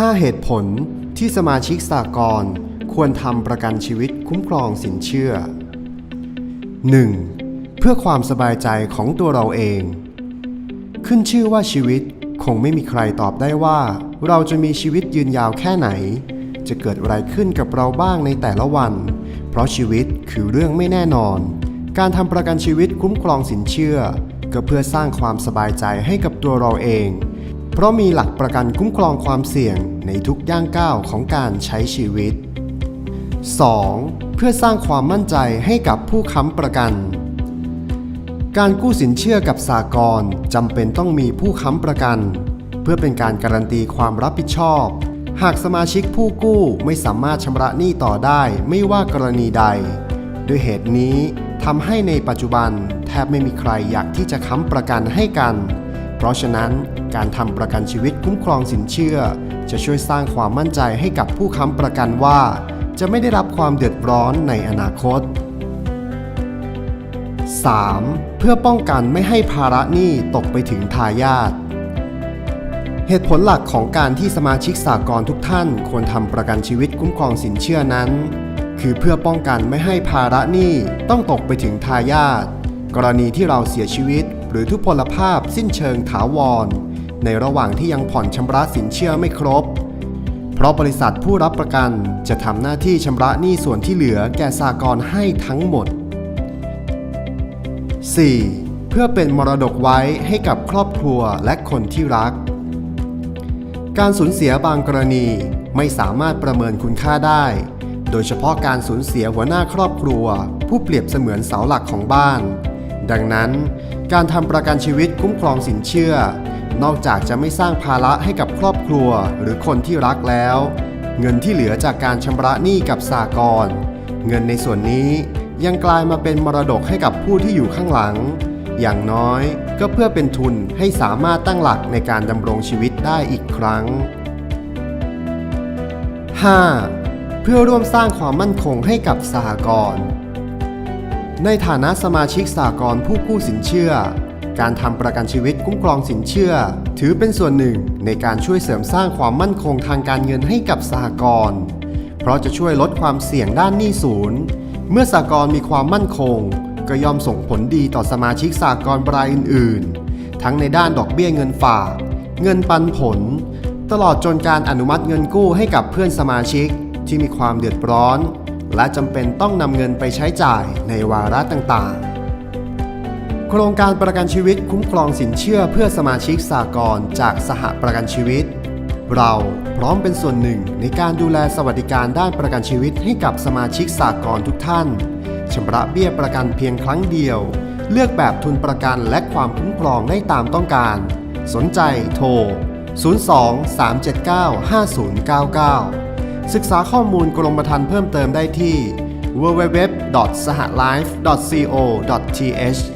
5 เหตุผลที่สมาชิกสากลควรทำประกันชีวิตคุ้มครองสินเชื่อ 1. เพื่อความสบายใจของตัวเราเอง ขึ้นชื่อว่าชีวิตคงไม่มีใครตอบได้ว่า เราจะมีชีวิตยืนยาวแค่ไหน จะเกิดอะไรขึ้นกับเราบ้างในแต่ละวัน เพราะชีวิตคือเรื่องไม่แน่นอน การทำประกันชีวิตคุ้มครองสินเชื่อ ก็เพื่อสร้างความสบายใจให้กับตัวเราเอง เพราะมีหลักประกันคุ้มครองความเสี่ยงในทุกย่างก้าวของการใช้ชีวิต 2. เพื่อสร้างความมั่นใจให้กับผู้ค้ำประกัน การกู้สินเชื่อกับสากลจำเป็นต้องมีผู้ค้ำประกัน เพื่อเป็นการการันตีความรับผิดชอบ หากสมาชิกผู้กู้ไม่สามารถชำระหนี้ต่อได้ไม่ว่ากรณีใด ด้วยเหตุนี้ทำให้ในปัจจุบันแทบไม่มีใครอยากที่จะค้ำประกันให้กัน ราะฉะนั้นการทำประกันชีวิตคุ้มครองสินเชื่อ จะช่วยสร้างความมั่นใจให้กับผู้ค้ำประกันว่า จะไม่ได้รับความเดือดร้อนในอนาคต 3. เพื่อป้องกันไม่ให้ภาระหนี้ตกไปถึงทายาทเหตุผลหลักของการที่สมาชิกสากลทุกท่านควรทำประกันชีวิตคุ้มครองสินเชื่อนั้น คือเพื่อป้องกันไม่ให้ภาระหนี้ต้องตกไปถึงทายาท กรณีที่เราเสียชีวิต หรือทุพพลภาพสิ้นเชิงถาวร ในระหว่างที่ยังผ่อนชำระสินเชื่อไม่ครบ เพราะบริษัทผู้รับประกันจะทำหน้าที่ชำระหนี้ส่วนที่เหลือแก่สากลให้ทั้งหมด 4. เพื่อเป็นมรดกไว้ให้กับครอบครัวและคนที่รัก การสูญเสียบางกรณีไม่สามารถประเมินคุณค่าได้ โดยเฉพาะการสูญเสียหัวหน้าครอบครัว ผู้เปรียบเสมือนเสาหลักของบ้าน ดังนั้น การทำประกันชีวิตคุ้มครองสินเชื่อ นอกจากจะไม่สร้างภาระให้กับครอบครัวหรือคนที่รักแล้ว เงินที่เหลือจากการชำระหนี้กับสากลเงินในส่วนนี้ยังกลายมาเป็นมรดกให้กับผู้ที่อยู่ข้างหลัง อย่างน้อยก็เพื่อเป็นทุนให้สามารถตั้งหลักในการดำรงชีวิตได้อีกครั้ง 5. เพื่อร่วมสร้างความมั่นคงให้กับสหกรณ์ ในฐานะสมาชิกสหกรณ์ผู้กู้สินเชื่อ การทำประกันชีวิตคุ้มครองสินเชื่อ ถือเป็นส่วนหนึ่งในการช่วยเสริมสร้างความมั่นคงทางการเงินให้กับสหกรณ์เพราะจะช่วยลดความเสี่ยงด้านหนี้ศูนย์ เมื่อสากลมีความมั่นคง ก็ย่อมส่งผลดีต่อสมาชิกสากลรายอื่น ๆ ทั้งในด้านดอกเบี้ยเงินฝาก เงินปันผล ตลอดจนการอนุมัติเงินกู้ให้กับเพื่อนสมาชิกที่มีความเดือดร้อน และจำเป็นต้องนำเงินไปใช้จ่ายในวาระต่างๆ โครงการประกันชีวิตคุ้มครองสินเชื่อเพื่อสมาชิกสากลจากสหประกันชีวิต เราพร้อมเป็นส่วนหนึ่งในการดูแลสวัสดิการด้านประกันชีวิตให้กับสมาชิกสากลทุกท่านชำระเบี้ยประกันเพียงครั้งเดียว เลือกแบบทุนประกันและความคุ้มครองได้ตามต้องการ สนใจโทร 02-379-5099 ศึกษาข้อมูลกรมธรรม์เพิ่มเติมได้ที่ www.sahalife.co.th